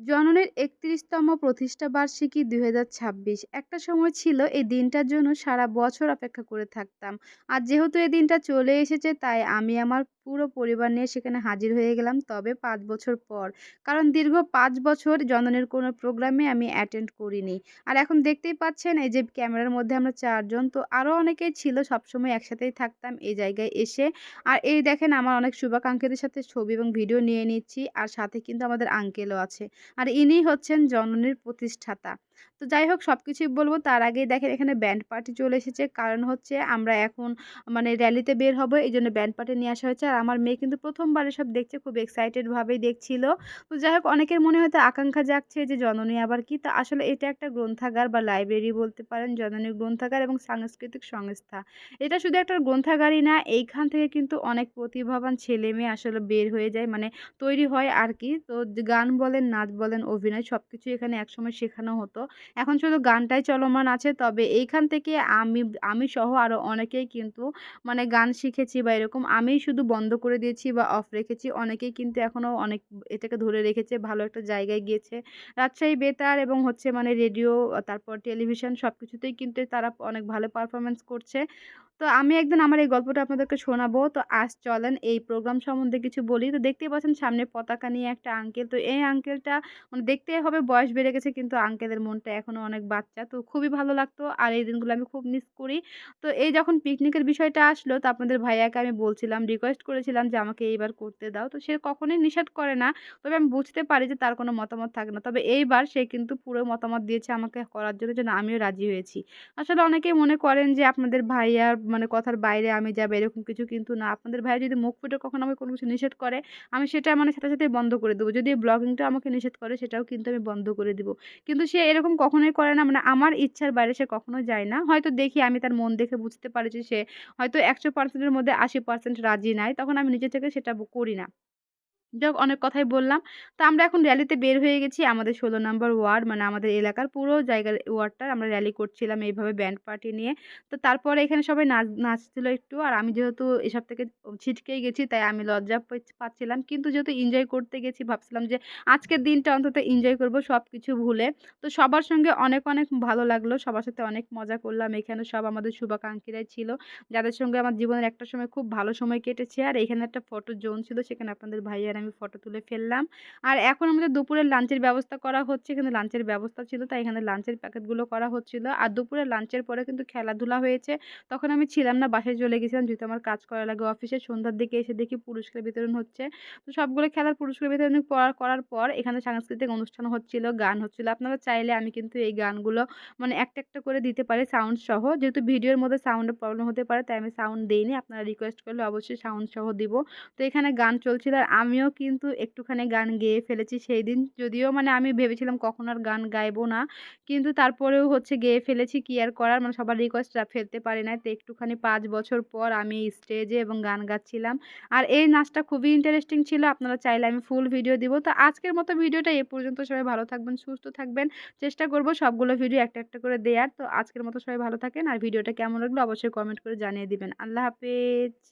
জননীর একত্রিশতম প্রতিষ্ঠা বার্ষিকী দু হাজার ছাব্বিশ। একটা সময় ছিল এই দিনটার জন্য সারা বছর অপেক্ষা করে থাকতাম। আর যেহেতু এই দিনটা চলে এসেছে, তাই আমি আমার পুরো পরিবার নিয়ে সেখানে হাজির হয়ে গেলাম। তবে পাঁচ বছর পর, কারণ দীর্ঘ পাঁচ বছর জননের কোনো প্রোগ্রামে আমি অ্যাটেন্ড করিনি। আর এখন দেখতেই পাচ্ছেন, এই যে ক্যামেরার মধ্যে আমরা চারজন, তো আরও অনেকেই ছিল, সবসময় একসাথেই থাকতাম এই জায়গায় এসে। আর এই দেখেন, আমার অনেক শুভাকাঙ্ক্ষীদের সাথে ছবি এবং ভিডিও নিয়ে নিচ্ছি, আর সাথে কিন্তু আমাদের আঙ্কেলও আছে। আর ইনি হচ্ছেন জননীর প্রতিষ্ঠাতা। তো যাই হোক সব কিছুই বলব। তার আগেই দেখেন এখানে ব্যান্ড পার্টি চলে এসেছে। কারণ হচ্ছে আমরা এখন মানে র্যালিতে বের হব এই জন্য ব্যান্ড পার্টি নিয়ে আসা হয়েছে। আর আমার মেয়ে কিন্তু প্রথমবার সব দেখছে, খুব এক্সাইটেডভাবেই দেখছিল। তো যাই হোক অনেকের মনে হয়তো আকাঙ্ক্ষা জাগছে যে জননী আবার কি? তা আসলে এটা একটা গ্রন্থাগার বা লাইব্রেরি বলতে পারেন, জননী গ্রন্থাগার এবং সাংস্কৃতিক সংস্থা। এটা শুধু একটা গ্রন্থাগারই না, এইখান থেকে কিন্তু অনেক প্রতিভাবান ছেলে মেয়ে আসলে বের হয়ে যায় মানে তৈরি হয় আর কি। তো গান বলেন, নাচ বলেন, অভিনয় সব কিছু এখানে একসময় শেখানো হতো। এখন শুধু গানটাই চলমান আছে। তবে এইখান থেকে আমি আমি সহ আরও অনেকেই কিন্তু মানে গান শিখেছি বা এরকম আমি শুধু বন্ধ করে দিয়েছি বা অফ রেখেছি। অনেকেই কিন্তু এখনও অনেক এটাকে ধরে রেখেছে, ভালো একটা জায়গায় গিয়েছে। রাজশাহী বেতার এবং হচ্ছে মানে রেডিও তারপর টেলিভিশন সব কিছুতেই কিন্তু তারা অনেক ভালো পারফরমেন্স করছে। তো আমি একদিন আমার এই গল্পটা আপনাদেরকে শোনাবো। তো আজ চলেন এই প্রোগ্রাম সম্বন্ধে কিছু বলি। তো দেখতেই পাচ্ছেন সামনে পতাকা নিয়ে একটা আঙ্কেল তো এই আঙ্কেলটা মানে দেখতে হবে বয়স বেড়ে গেছে কিন্তু আঙ্কেলের মনটা এখনও অনেক বাচ্চা। তো খুবই ভালো লাগতো আর এই দিনগুলো আমি খুব মিস করি। তো এই যখন পিকনিকের বিষয়টা আসলো তো আপনাদের ভাইয়াকে আমি বলছিলাম রিকোয়েস্ট করেছিলাম যে আমাকে এইবার করতে দাও। তো সে কখনোই নিষেধ করে না। তবে আমি বুঝতে পারি যে তার কোনো মতামত থাকে না। তবে এইবার সে কিন্তু পুরো মতামত দিয়েছে আমাকে করার জন্য যেন আমিও রাজি হয়েছি। আসলে অনেকেই মনে করেন যে আপনাদের ভাইয়ার মানে কথার বাইরে আমি যাব এরকম কিছু কিন্তু না। আপনাদের ভাইয়ের যদি মুখ ফুটে কখনো আমাকে কোনো কিছু নিষেধ করে, আমি সেটা মানে সাথে সাথে বন্ধ করে দেবো। যদি ব্লগিংটা আমাকে নিষেধ করে, সেটাও কিন্তু আমি বন্ধ করে দেবো। কিন্তু সে এরকম কখনোই করে না মানে আমার ইচ্ছার বাইরে সে কখনো যায় না। হয়তো দেখি আমি তার মন দেখে বুঝতে পারি যে সে। হয়তো একশো পার্সেন্টের মধ্যে আশি পার্সেন্ট রাজি নাই, তখন আমি নিজে থেকে সেটা করি না। যাক অনেক কথাই বললাম। তো আমরা এখন র‍্যালিতে বের হয়ে গেছি আমাদের ষোলো নম্বর ওয়ার্ড মানে আমাদের এলাকার পুরো জায়গার ওয়ার্ডটার আমরা র‍্যালি করছিলাম এইভাবে ব্যান্ড পার্টি নিয়ে। তো তারপরে এখানে সবাই নাচ নাচছিল একটু আর আমি যেহেতু এসব থেকে ছিটকেই গেছি তাই আমি লজ্জা পাচ্ছিলাম। কিন্তু যেহেতু এনজয় করতে গেছি ভাবছিলাম যে আজকের দিনটা অন্তত এনজয় করব সব কিছু ভুলে। তো সবার সঙ্গে অনেক, অনেক ভালো লাগল। সবার সাথে অনেক মজা করলাম। এখানে সব আমাদের শুভাকাঙ্ক্ষীরাই ছিল। যাদের সঙ্গে আমার জীবনের একটা সময় খুব ভালো সময় কেটেছে। আর এখানে একটা ফটো জোন ছিল সেখানে আপনাদের ভাইয়ারা আমি ফটো তুলে ফেললাম। আর এখন আমাদের দুপুরের লাঞ্চের ব্যবস্থা করা হচ্ছে, এখানে লাঞ্চের ব্যবস্থা ছিল, তাই এখানে লাঞ্চের প্যাকেটগুলো করা হচ্ছিল। আর দুপুরের লাঞ্চের পরে কিন্তু খেলাধুলা হয়েছে। তখন আমি ছিলাম না, বাসায় চলে গেছিলাম, যেহেতু আমার কাজ করা লাগে অফিসে সন্ধ্যার দিকে এসে দেখি পুরস্কার বিতরণ হচ্ছে। তো সবগুলো খেলার পুরস্কার বিতরণ করার পর এখানে সাংস্কৃতিক অনুষ্ঠান হচ্ছিল, গান হচ্ছিল। আপনারা চাইলে আমি কিন্তু এই গানগুলো মানে একটা একটা করে দিতে পারি সাউন্ড সহ। যেহেতু ভিডিওর মধ্যে সাউন্ডের প্রবলেম হতে পারে, তাই আমি সাউন্ড দিইনি। আপনারা রিকোয়েস্ট করলে অবশ্যই সাউন্ড সহ দিব। তো এখানে গান চলছিল আর আমিও কিন্তু একটুখানি গান গেয়ে ফেলেছি সেই দিন যদিও মানে আমি ভেবেছিলাম কখন আর গান গাইবো না। কিন্তু তারপরেও হচ্ছে গেয়ে ফেলেছি, কি আর করার? মানে সবার রিকোয়েস্ট ফেলতে পারি না তো একটুখানি পাঁচ বছর পর আমি স্টেজে এবং গান গাচ্ছিলাম। আর এই নাচটা খুবই ইন্টারেস্টিং ছিল। আপনারা চাইলে আমি ফুল ভিডিও দিব। তো আজকের মতো ভিডিওটা এ পর্যন্ত সবাই ভালো থাকবেন, সুস্থ থাকবেন। চেষ্টা করব সবগুলো ভিডিও একটা একটা করে দেওয়ার তো আজকের মতো সবাই ভালো থাকেন। আর ভিডিওটা কেমন লাগল অবশ্যই কমেন্ট করে জানিয়ে দিবেন। আল্লাহ হাফেজ।